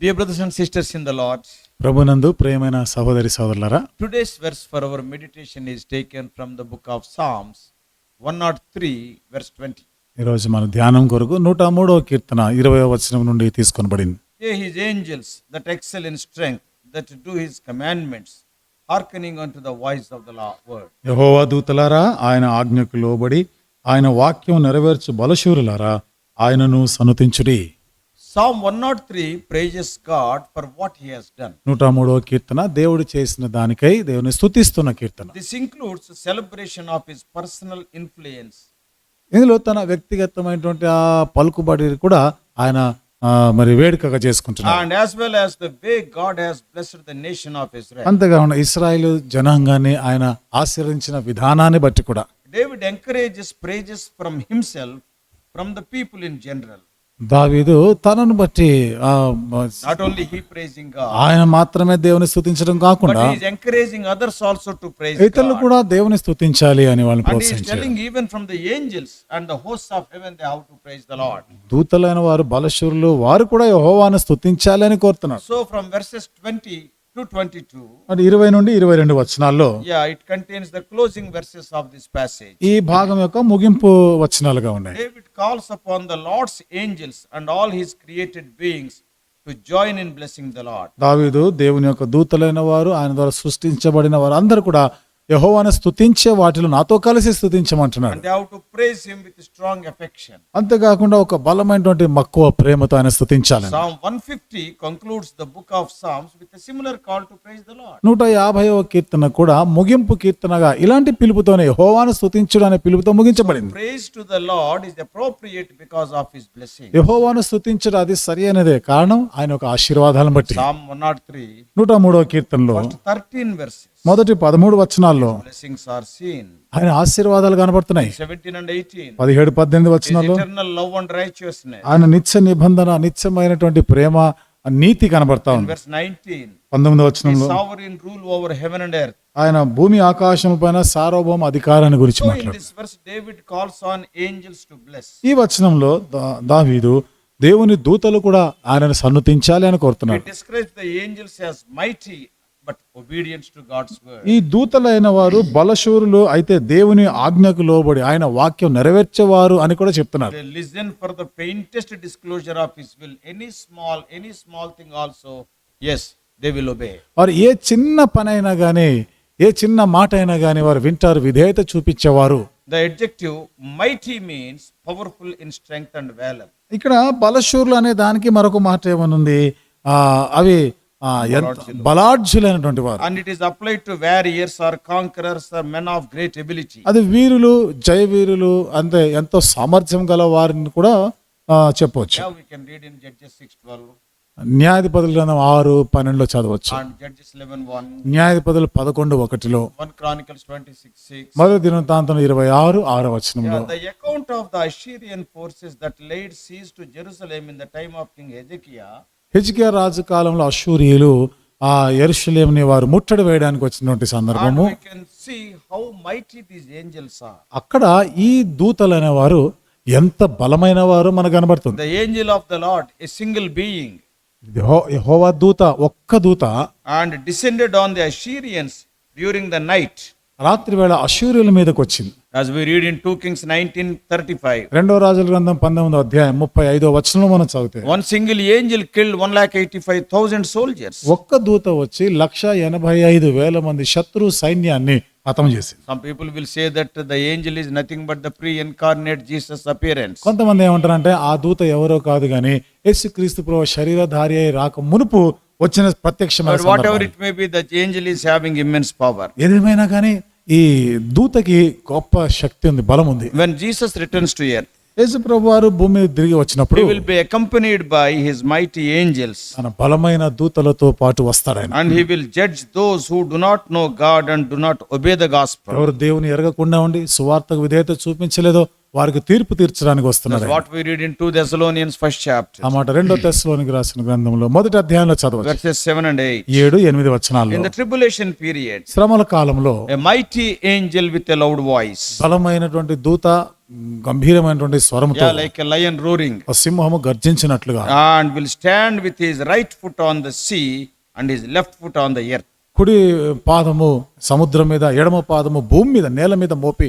Dear brothers and sisters in the Lord, ప్రభునందు ప్రియమైన సహోదరి సహోదరులారా today's verse for our meditation is taken from the book of Psalms 103, verse 20. ఈరోజు మన ధ్యానం కొరకు నూట మూడవ కీర్తన ఇరవై వచనం నుండి తీసుకొనబడింది Yea, his angels that excel in strength, that do his commandments, hearkening unto the voice of the law, word. యహోవా దూతలారా ఆయన ఆజ్ఞకు లోబడి ఆయన వాక్యం నెరవేర్చు బలశూరులారా ఆయనను సనుతించుడి psalm one nought three praises God for what he done నూట మూడవ కీర్తన దేవుడు చేసిన దానికై దేవుని స్థుతిస్తున్న కీర్తన. This includes celebration of his personal influence ఇందులో తన వ్యక్తిగతమైనటువంటి పలుకుబడి కూడా ఆయన మరి వేడుకగా చేసుకుంటున్నారు and as well as the way God has blessed the nation of Israel అంతేకాకుండా ఇస్రాయెల్ జనాంగాన్ని ఆయన ఆశ్రయించిన విధానాన్ని బట్టి కూడా. David encourages praises from himself from the people in general దావీదు తనను బట్టి ఆయన మాత్రమే దేవుని స్థుతించడం కాకుండా అదర్స్ ఆల్సో టు ప్రైజ్ ఇతరులు కూడా దేవుని స్థుతించాలి అని వాళ్ళు ప్రోత్సహించారు. Even from the angels and the of heaven they to praise the lord దూతలైన వారు బలశూరులు వారు కూడా యెహోవాను స్తుతించాలని కోరుతున్నారు. సో ఫ్రం వెర్సెస్ ట్వంటీ ఇరవై నుండి ఇరవై రెండు వచనాల్లో yeah it contains the closing verses of this passage ఈ భాగం యొక్క ముగింపు వచనాలుగా ఉన్నాయి. David calls upon the lord's angels and all his created beings to join in blessing the lord దేవుని యొక్క దూతలైన వారు ఆయన ద్వారా సృష్టించబడిన వారు అందరు కూడా యహోవాను స్థుతించే వాటిలో నాతో కలిసి స్థుతించమంటున్నాడు అంతేకాకుండా ఒక బలమైనటువంటి మక్కువ ప్రేమతో ఆయన స్థుతించాలి నూట యాభైవ కీర్తన కూడా ముగింపు కీర్తనగా ఇలాంటి పిలుపుతోనే యహోవాను స్థుతించడు అనే పిలుపుతో ముగించబడింది. యహోవాను స్థుతించడం అది సరి అనేదే కారణం ఆయన ఒక ఆశీర్వాదాలను బట్టి. నూట మూడవ కీర్తనలో థర్టీన్ వెర్సెస్ మొదటి పదమూడు వచనాల్లో ఆయన ఆశీర్వాదాలు కనబడుతున్నాయి. పదిహేడు పద్దెనిమిది వచనాల్లో ఆయన నిత్య నిబంధన నిత్యమైనటువంటి ప్రేమ నీతి కనబడతా ఉంది. పంతొమ్మిది వచనంలో ఆయన భూమి ఆకాశం పైన సార్వభౌమ అధికారాన్ని గురించి ఈ వచనంలో దావీదు దేవుని దూతలు కూడా ఆయనను సన్నతించాలి అని కోరుతున్నాడు. ఈ దూతలైన వారు బలశూరులు అయితే దేవుని ఆజ్ఞకు లోబడి ఆయన వాక్యం నెరవేర్చేవారు అని కూడా చెప్తున్నారు. Listen for the faintest disclosure of his will any small any small thing also as they will obey వారు ఏ చిన్న పని అయినా కానీ ఏ చిన్న మాట అయినా కానీ వారు వింటారు విధేయత చూపించేవారు. The adjective mighty means powerful in strength and valour ఇక్కడ బలశూర్లు అనే దానికి మరొక మాట ఏమైనా ఏమనుంది అవి బలాఢ్యులైనటువంటి వారు And it is applied to warriors or conquerors or men of great ability. అది వీరులు జయ వీరులు అంతే ఎంతో సామర్థ్యం గల వారిని కూడా చెప్పవచ్చు Yeah, we can read in Judges 6:12 న్యాయాధిపతుల గ్రంథం ఆరు పన్నెండులో చదవచ్చు and Judges 11:1, న్యాయాధిపతులు పదకొండు ఒకటిలో 1 Chronicles 26:6. మొదటి దినవృత్తాంతం ఇరవై ఆరు ఆరో వచనంలో Yeah, the account of the Assyrian forces that laid siege to Jerusalem in the time of హెజ్కే రాజు కాలంలో అశూరియులు ఆ ఎరుషులేమిని వారు ముట్టడి వేయడానికి వచ్చినటువంటి సందర్భము. అక్కడ ఈ దూతలు అనేవారు ఎంత బలమైన వారు మనకు కనబడుతుంది. Angel of the lord a single being దూత ఒక్క దూత and descended on the Assyrians during the night రాత్రి వేళ అశూరియుల మీదకి వచ్చింది As we read in 2 Kings 19:35. రెండో రాజుల గ్రంథం పంతొమ్మిదో అధ్యాయం ముప్పై ఐదో వచనంలో మనం చదివితే One single angel killed 1,85,000 soldiers. ఒక్క దూత వచ్చి లక్ష ఎనభై ఐదు వేల మంది శత్రు సైన్యాన్ని హతం చేసింది Some people will say that the angel is nothing but the pre-incarnate Jesus appearance. కొంతమంది ఏమంటారంటే ఆ దూత ఎవరో కాదు గాని యేసు క్రీస్తు ప్రభు శరీరధారి అయి రాక మునుపు వచ్చిన ప్రత్యక్ష ఏదేమైనా కానీ ఈ దూతకి గొప్ప శక్తి ఉంది బలం ఉంది. When Jesus returns to earth యేసు ప్రభు భూమి మీద వచ్చినప్పుడు will be accompanied by his mighty angels తన బలమైన దూతలతో పాటు వస్తాడు and he will judge those who do know God and do not obey దేవుని ఎరగకుండా ఉండి సువార్తకు విధేయత చూపించలేదో వారికి తీర్పు తీర్చడానికి వస్తున్నారు అన్నమాట రెండో దశలోనికి రాసిన గ్రంథంలో మొదటి అధ్యాయంలో ఏడు ఎనిమిది ట్రిబులేషన్ పీరియడ్ శ్రమల కాలంలో mighty angel with loud voice బలమైనటువంటి దూత గంభీరమైనటువంటి స్వరంతో లైక్ లయన్ రోరింగ్ సింహము గర్జించినట్లుగా and will stand with his right foot on the sea and his left foot on the earth కుడి పాదము సముద్రం మీద ఎడమ పాదము భూమి మీద నేల మీద మోపి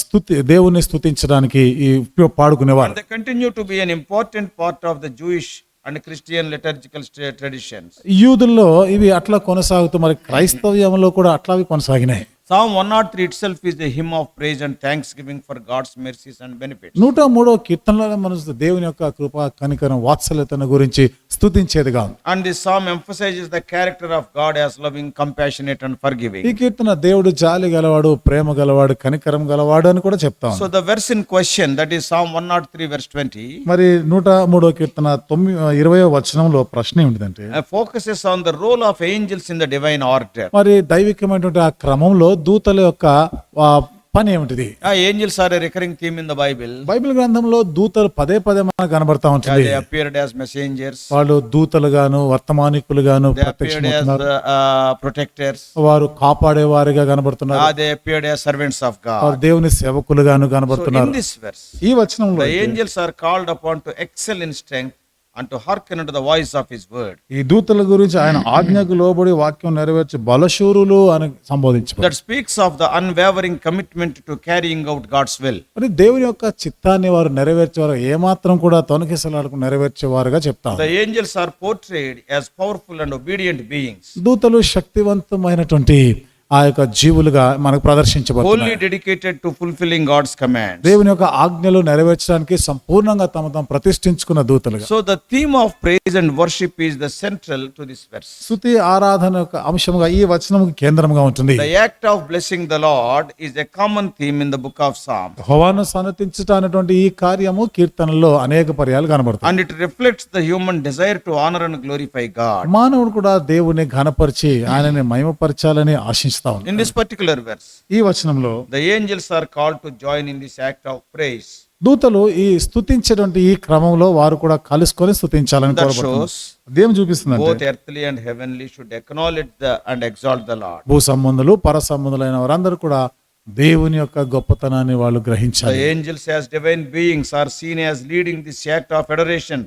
స్తుతి దేవుని స్తుతించడానికి పాడుకునేవారు. Continue to be an important part of the Jewish and Christian liturgical traditions యూదుల్లో ఇవి అట్లా కొనసాగుతూ మరి క్రైస్తవ్యంలో కూడా అట్లా కొనసాగినాయి. Psalm 103 itself is a hymn of praise and thanksgiving for God's mercies and benefits. నూట మూడో కీర్తనలో మనం దేవుని యొక్క కృప కనికరం వాత్సల్యతను గురించి స్తుతించేదిగా ఉంది And this psalm emphasizes the character of God as loving, compassionate, and forgiving. ఈ కీర్తన దేవుడు జాలి గలవాడు ప్రేమ గలవాడు కనికరం గలవాడు అని కూడా చెప్తాం So the verse in question, that is Psalm 103, verse 20, మరి నూట మూడో కీర్తన తొమ్మిది ఇరవయో వచనంలో ప్రశ్న uh, focuses on the role of angels in the divine order. మరి దైవికమైనటువంటి ఆ క్రమంలో దూతల యొక్క పని ఏమిటిది? Angels are recurring theme in the Bible Bible గ్రంథంలో దూతలు పదే పదే మన కనబడతా ఉంటుంది. అపియర్డ్ యాస్ మెసేంజర్స్ దూతలు గాను వర్తమానికులు గాను ప్రొటెక్టర్స్ వారు కాపాడే వారిగా కనబడుతున్నారు అదే అపియర్డ్ సర్వెంట్స్ ఆఫ్ గాడ్ దేవుని సేవకులు గాను కనబడుతున్నారు. ఈ వచనంలో angels are called upon to excel in strength and to hearken unto the voice of his word. ఈ దూతల గురించి ఆయన ఆజ్ఞకు లోబడి వాక్యం నెరవేర్చి బలశూరులు అని సంబోధించబడి That speaks of the unwavering commitment to carrying out God's will. మరి దేవుని యొక్క చిత్తాన్ని వారు నెరవేర్చేవారు ఏమాత్రం కూడా తొనకిసలాడకు నెరవేర్చేవారుగా చెప్తాం The angels are portrayed as powerful and obedient beings, దూతలు శక్తివంతమైనటువంటి ఆ యొక్క జీవులుగా మనకు ప్రదర్శించబడుతున్నాయి. కమాండ్ దేవుని యొక్క ఆజ్ఞలు నెరవేర్చడానికి సంపూర్ణంగా తమ తమ ప్రతిష్ఠించుకున్న దూతలు so the theme of praise and worship is the central to this verse స్తుతి ఆరాధన యొక్క అంశముగా ఈ వచనం కేంద్రంగా ఉంటుంది. The of blessing the lord is a common theme in the book of psalm హోవాను సన్నతించటటువంటి ఈ కార్యము కీర్తనలో అనేక పర్యాలు కనబడుతుంది and it reflects the human desire to honour and glorify God మానవుడు కూడా దేవుని ఘనపరిచి ఆయనని మహిమపరచాలని ఆశించ ప్రార్థిస్తా ఉన్నాం ఇన్ దిస్ పర్టికులర్ వెర్స్ ఈ వచనంలో the angels are call to join in this act of praise దూతలు ఈ స్థుతించేటువంటి ఈ క్రమంలో వారు కూడా కలుసుకొని స్థుతించాలని కోరుకుంటున్నారు them earthly and heavenly should acknowledge the and exalt the lord భూ సంబంధులు పర సంబంధులైన వారందరూ కూడా దేవుని యొక్క గొప్పతనాన్ని వాళ్ళు గ్రహించారు angels as divine beings are seen as leading this act of federation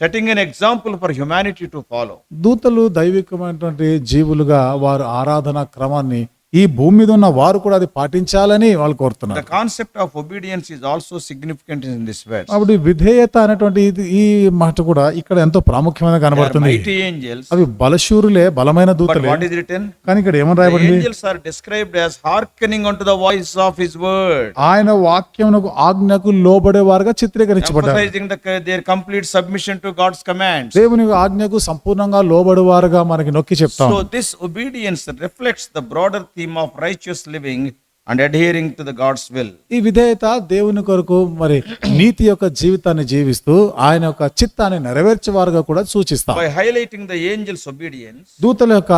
setting an example for humanity to follow దూతలు దైవికమైనటువంటి జీవులుగా వారు ఆరాధన క్రమాన్ని ఈ భూమి మీద ఉన్న వారు కూడా అది పాటించాలని వాళ్ళు కోరుతున్నారు. Concept of obedience is also significant in this verse అప్పుడు విధేయత అనేటువంటి ఇది ఈ మాట కూడా ఇక్కడ ఎంతో ప్రాముఖ్యమైన కనబడుతుంది. అవి బలశూరులే బలమైన దూతలే. వాట్ ఇస్ కానీ ఇక్కడ ఏమని రాయబడింది angels the voice of his word ఆయన వాక్యం ఆజ్ఞకు లోబడే వారుగా చిత్రీకరించబడ్డారు emphasising their complete submission to God's commands ఆజ్ఞకు సంపూర్ణంగా లోబడే వారుగా మనకి నొక్కి చెప్తాం. This obedience reflects the broader theme of righteous living and adhering to the God's will ఈ విధేయత దేవుని కొరకు మరి నీతి యొక్క జీవితాన్ని జీవిస్తూ ఆయన యొక్క చిత్తాన్ని నెరవేర్చే వారుగా కూడా సూచిస్తాం. By highlighting the angels obedience దూతల యొక్క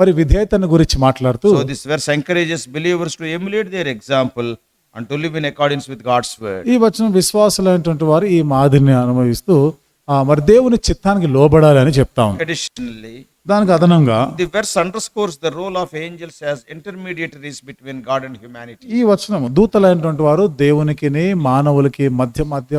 మరి విధేయతను గురించి మాట్లాడుతూ this verse encourages believers to emulate their example and to live in accordings with God's word ఈ వచనం విశ్వాసులైనటువంటి వారు ఈ మాదిరిని అనుభవిస్తూ మరి దేవుని చిత్తానికి లోబడాలి అని చెప్తాం అడిషనల్లీ దానికి అదనంగా the verse underscores the role of angels as intermediaries between God and humanity ఈ వచనం దూతలైనటువంటి వారు దేవునికి మానవులకి మధ్య మధ్య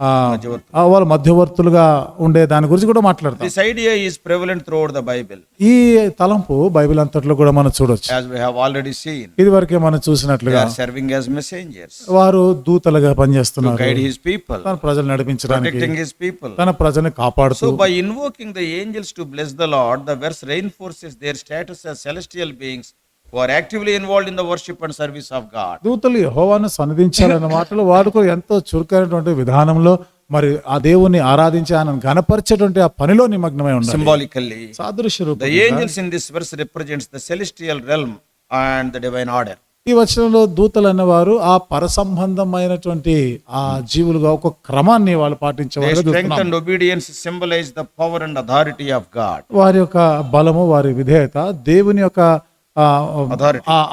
వాళ్ళు మధ్యవర్తులుగా ఉండే దాని గురించి కూడా మాట్లాడతారు this idea is prevalent throughout the Bible ఈ తలంపు బైబిల్ అంతట్లో కూడా మనం చూడొచ్చు. యాజ్ వి ఇది వరకే మనం చూసినట్లుగా సర్వింగ్ యాజ్ వారు దూతలుగా పని చేస్తున్నారు పీపుల్ తన ప్రజలను నడిపించడానికి పీపుల్ తన ప్రజలను కాపాడుతూ invoking angels to bless the lord the verse reinforces their status as celestial who are actively involved in the worship and service of God. దూతలు యెహోవాను సన్నిధించాలన్న మాటలు వారు కూడా ఎంతో చురుకైనటువంటి విధానంలో మరి ఆ దేవుని ఆరాధించి ఆయన ఘనపరిచేటువంటి ఆ పనిలో నిమగ్నమై ఉండాలి Symbolically, సాదృశ్య రూపం the angels in this verse represents the celestial realm and the divine order. ఈ వచనంలో దూతలు అనేవారు ఆ పరసంబంధమైనటువంటి ఆ జీవులుగా ఒక క్రమాన్ని వాళ్ళు Their పాటించేవారు strength and obedience symbolize the power and authority of God. వారి యొక్క బలము వారి విధేయత దేవుని యొక్క ఆ, Authority. ఆ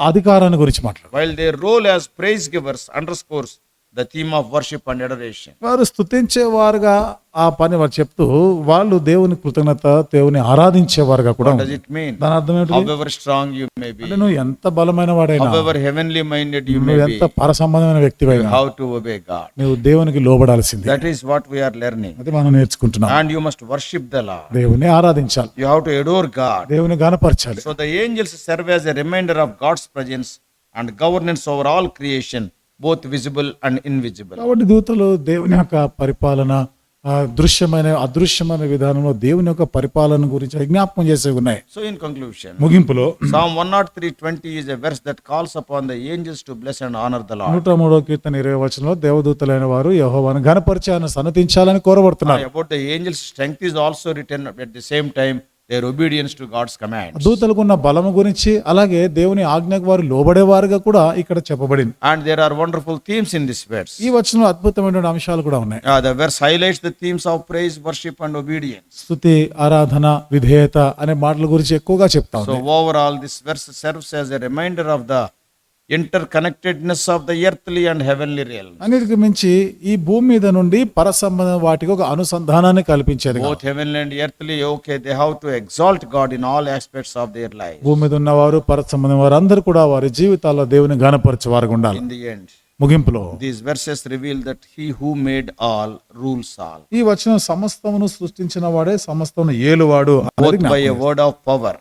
అధికారాన్ని గురించి మాట్లాడు. While they role as praise givers underscores the theme of worship and adoration వారు స్తుతించేవారుగా ఆ పని వారు చెప్తూ వాళ్ళు దేవుని కృతజ్ఞత దేవుని ఆరాధించేవారుగా కూడా ఇట్ మీన్ దాని స్ట్రాంగ్ యు మే బి ఎంత బలమైన వాడైనా హెవెన్లీ మైండెడ్ యు మే ఎంత పర సంబంధమైన వ్యక్తివైనా హౌ టు ఓబే గాడ్ నీవు దేవునికి లోబడాల్సింది. That is what are learning మనం నేర్చుకుంటున్నాం. And you must worship the lord ఆరాధించాలి. యు హౌ టు అడోర్ దేవుని గణపరచాలి so the angels serve reminder of God's presence and governance over all creation both visible and invisible కాబట్టి దూతలు దేవుని యొక్క పరిపాలన దృశ్యమైన అదృశ్యమైన విధానంలో దేవుని యొక్క పరిపాలన గురించి విజ్ఞాపం చేసే ఉన్నాయి. సో ఇన్ కంక్లూషన్ ముగింపులో psalm one nought three twenty is a verse that calls upon the angels to bless and honour the lord నూట మూడో కీర్తన ఇరవై వచనంలో దేవదూతలైన వారు యహోవాను ఘనపరిచయాన్ని సన్నతించాలని కోరబడుతున్నారు. About the angels strength is also return at the same time their obedience to God's command దూతలకు ఉన్న బలము గురించి అలాగే దేవుని ఆజ్ఞకు వారు లోబడే వారుగా కూడా ఇక్కడ చెప్పబడింది. And there are wonderful themes in this verse ఈ వచ్చిన అద్భుతమైన అంశాలు కూడా ఉన్నాయి. The verse highlights the themes of praise worship and obedience స్తుతి ఆరాధన విధేయత అనే మాటల గురించి ఎక్కువగా చెప్తాం so overall this verse serves as a reminder of the interconnectedness of the earthly and heavenly real అన్నిటికి మించి ఈ భూమి మీద నుండి పర సంబంధం వాటికి ఒక అనుసంధానాన్ని కల్పించేది both heavenly and earthly okay they how to exalt God in all aspects of their life భూమి మీద ఉన్నవారు పర సంబంధం వారు అందరు కూడా వారి జీవితాల్లో దేవుని గణపరచే వారు ఉండాలి. ముగింపులో these verses reveal that he who made all rules all ఈ వచ్చిన సమస్తమును సృష్టించిన వాడే సమస్తమును ఏలువాడు by a word of power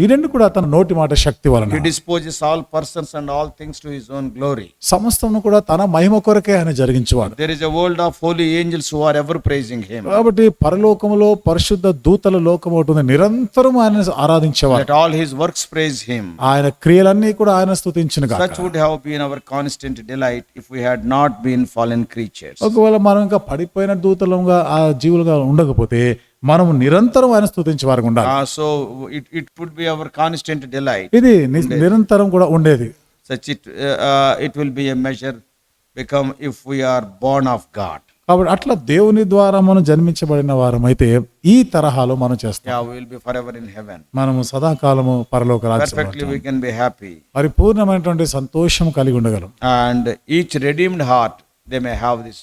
ఈ రెండు కూడా తన నోటి మాట శక్తి వలన. Disposes all persons and all things to his own glory సమస్తమును కూడా తన మహిమ కొరకే ఆయన జరిగించేవాడు. There is a world of holy angels who are ever praising him కాబట్టి పరలోకములో పరిశుద్ధ దూతల లోకము ఉంటుంది నిరంతరం ఆయన ఆరాధించేవాడు. That all his works praise him ఆయన క్రియలన్నీ కూడా ఆయన స్తుతించును గాక. Such would have been our constant delight if we had not been fallen creatures ఒకవేళ మనం ఇంకా పడిపోయిన దూతలంగా ఆ జీవులుగా ఉండకపోతే మనము నిరంతరం ఆయన స్థుతించేవారు ఉండాలి. So it it would be our constant delight ఇది నిరంతరం కూడా ఉండేది. Such it it will be a measure become if we are born of God కాబట్టి అట్లా దేవుని ద్వారా మనం జన్మించబడిన వారం అయితే ఈ తరహాలో మనం చేస్తాం. మనము సదాకాలము పరలోక హ్యాపీ పరిపూర్ణమైనటువంటి సంతోషం కలిగి ఉండగలం. And each redeemed heart they may have this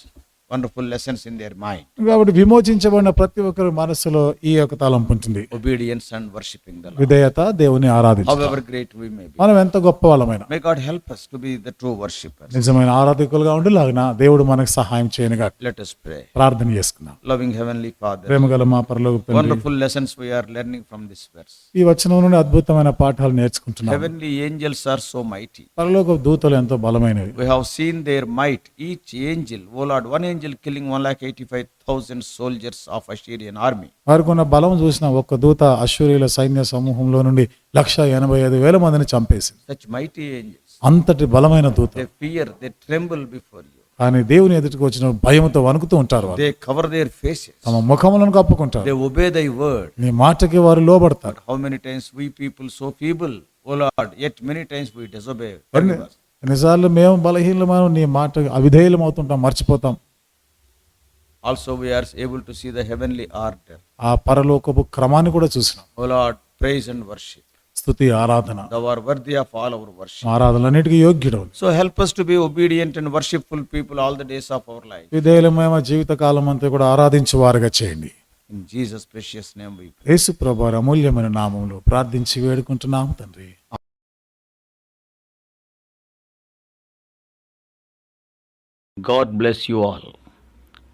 wonderful lessons in their mind కాబట్టి విమోచించబడిన ప్రతి ఒక్కరి మనస్సులో ఈ యొక్క తలం ఉంటుంది. ఒబీడియన్స్ అండ్ వర్షిపింగ్ విధేయత దేవుని ఆరాధించ హౌఎవర్ గ్రేట్ వి మే మనం ఎంత గొప్ప వాళ్ళమైన may God help be the true నిజమైన ఆరాధకులుగా ఉండలాగన దేవుడు మనకు సహాయం చేయనుగా లెట్ ప్రే ప్రార్థన చేసుకుందాం. లవింగ్ హెవెన్లీ ఫాదర్ మా పరలోక తండ్రి wonderful lessons we are learning from this verse ఈ వచనం నుండి అద్భుతమైన పాఠాలు నేర్చుకుంటున్నాం. Heavenly angels are so mighty పరలోక దూతలు ఎంతో బలమైనవి. We seen their might each angel oh one angel killing one lakh eighty five thousand soldiers of Assyrian army వారికి ఉన్న బలం చూసిన ఒక దూత అశ్వరీల సైన్య సమూహంలో నుండి లక్ష ఎనభై ఐదు వేల మందిని చంపేసి సచ్ మైటీ అంతటి బలమైన దూత. ఫియర్ దే బిఫోర్ యు కానీ దేవుని ఎదుటికి వచ్చిన భయంతో వణుకుతూ ఉంటారు కవర్ దేర్ ఫేస్ తమ ముఖములను కప్పుకుంటారు. ఒబే దై వర్డ్ నీ మాటకి వారు లోబడతారు. How many times we people so feeble oh at many times we disobey ఎన్నిసార్లు మేము బలహీనమైన నీ మాట అవిధేయులం అవుతుంటాం మర్చిపోతాం. Also we able to see the heavenly order ఆ పరలోకపు క్రమాన్ని కూడా చూసినాం. ప్రైజ్ అండ్ వర్షిప్ స్తుతి ఆరాధన. The wor worthy of all our worship ఆరాధన అన్నిటికీ యోగ్యుడు so help us to be obedient and worshipful people all the days of our life విదేలమేమ జీవిత కాలం కూడా ఆరాధించే వారుగా చేయండి జీసస్ ప్రెషియస్ నేమ్ వి యేసు ప్రభువారి అమూల్యమైన నామములో ప్రార్థించి వేడుకుంటున్నాము తండ్రి. God bless you all.